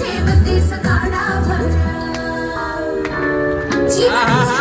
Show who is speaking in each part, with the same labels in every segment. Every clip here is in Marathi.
Speaker 1: దేవదేశ కాడాభర జీవదేశ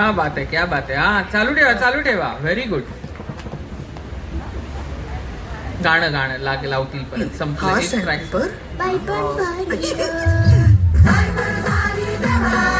Speaker 1: क्या
Speaker 2: बात आहे क्या बात आहे हा चालू ठेवा चालू ठेवा। व्हेरी गुड गाणं गाणं लाग लावतील परत. संपलं
Speaker 1: पण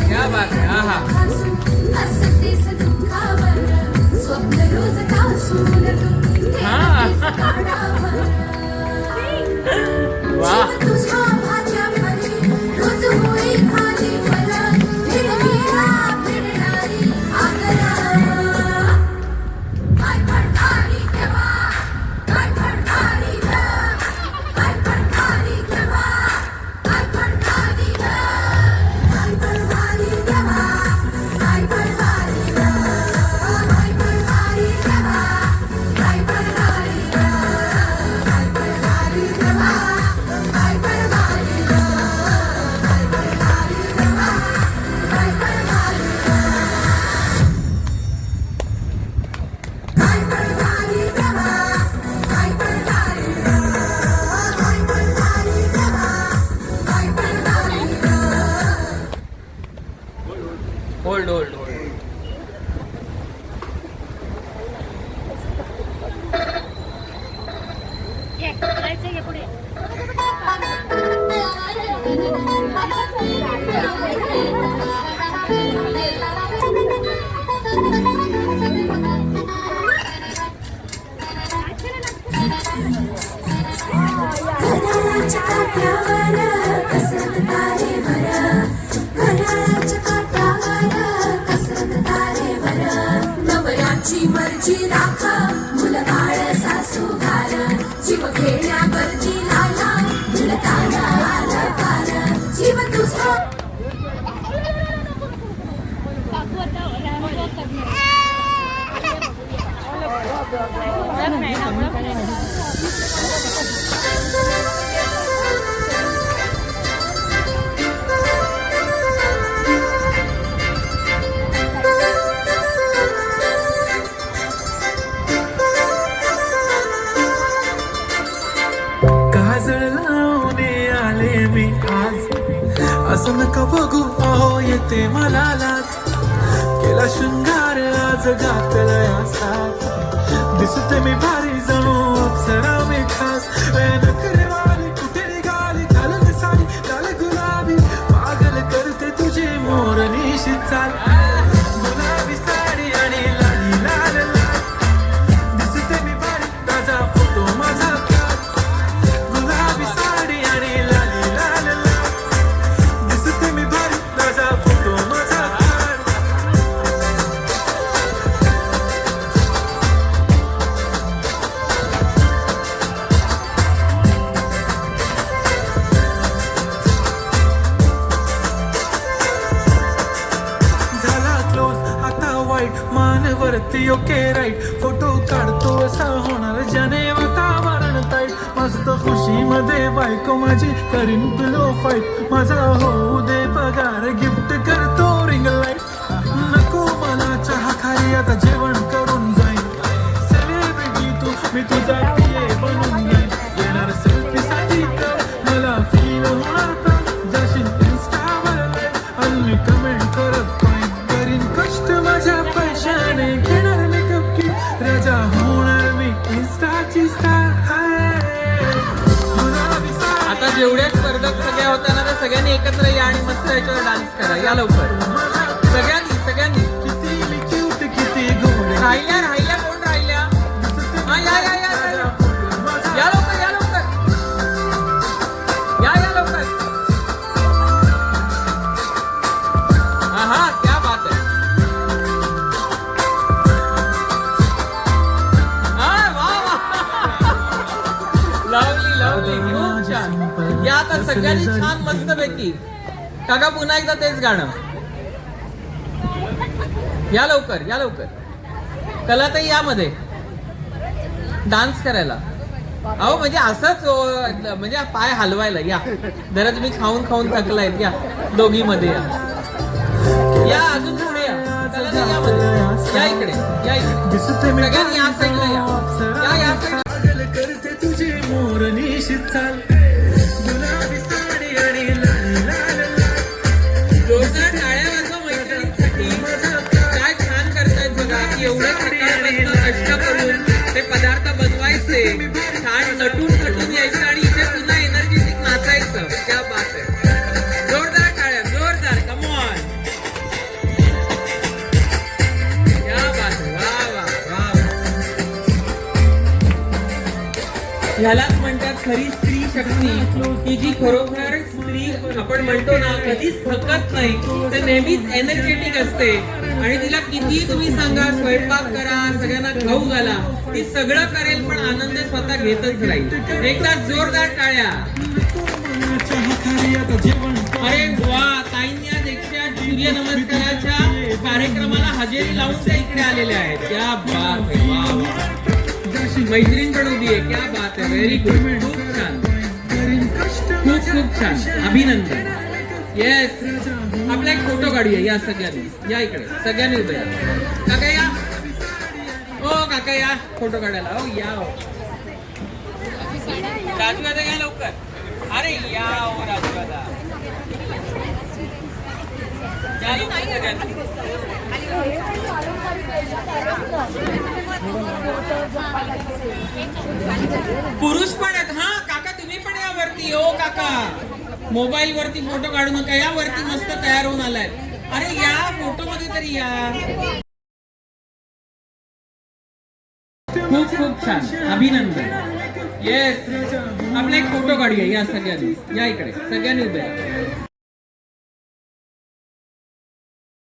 Speaker 1: मलालाच केला
Speaker 3: शृंगार आज घातलाय असा दिसत मी भारी जणू सरा मी खास. नखरे करते ओके हो राईट? फोटो काढतो असा होणार ज्याने वातावरण ताईट मस्त खुशी मध्ये बायको माझी करीन पिलो फाईट माझा होऊ दे पगार गिफ्ट करतो रिंग लाइट नको मला चहा खाई आता जेवण करून जाईन. सेलिब्रिटी तू मी तुझा
Speaker 2: सगळ्यांनी एकत्र या आणि मस्त याच्यावर डान्स करा. या लवकर. सगळ्यांनी सगळ्यांनी.
Speaker 3: किती क्यूट किती
Speaker 2: राहिल्या राहिल्या कोण राहिल्या? हा या या या या, लवकर या लवकर. या या लवकर. हा हा क्या बात आहे. हा, वा, वा. Lovely lovely. खूप छान. या आता सगळ्यांनी छान मस्त पैकी. काका पुन्हा एकदा तेच गाणं. या लवकर या लवकर. कलाताई यामध्ये. डान्स करायला. अहो म्हणजे असंच म्हणजे पाय हलवायला या. जरा तुम्ही खाऊन खाऊन थकलायत या. दोघी मध्ये या. या अजून पुढे या. या इकडे या इकडे. सगळ्यांनी या साईडला या. या
Speaker 3: करते तुझी मोर निशित चाल.
Speaker 2: ह्यालाच म्हणतात खरी स्त्री शक्ती. की जी खरोखर स्त्री आपण म्हणतो ना कधीच थकत नाही. तर नेहमीच एनर्जेटिक असते. आणि तिला किती तुम्ही सांगा स्वयंपाक करा सगळ्यांना खाऊ घाला ती सगळं करेल पण आनंद स्वतः घेतच राहील एकदा जोरदार टाळ्या. अरे वा ताईंनी आज एकशे आठ सूर्य नमस्काराच्या कार्यक्रमाला हजेरी लावून त्या इकडे आलेल्या आहेत. त्या बाप वा. वा मैत्रीण उभी आहे. क्या बात आहे व्हेरी गुड खूप छान. खूप खूप छान. अभिनंदन. येस आपला एक फोटो काढूया. या सगळ्यांनी. या इकडे. सगळ्यांनी उभे काका या ओ काका या फोटो काढायला. हो या हो राजू दादा या लवकर. अरे या हो राजू दादा पुरुष पण आहेत. हा काका तुम्ही पण या वरती. हो काका. मोबाईल वरती फोटो काढू नका. या वरती मस्त तयार होऊन आलाय. अरे या फोटो मध्ये तरी या. खूप खूप छान. अभिनंदन. येस आपला एक फोटो काढूया. या सगळ्यांनी. या इकडे. सगळ्यांनी उभे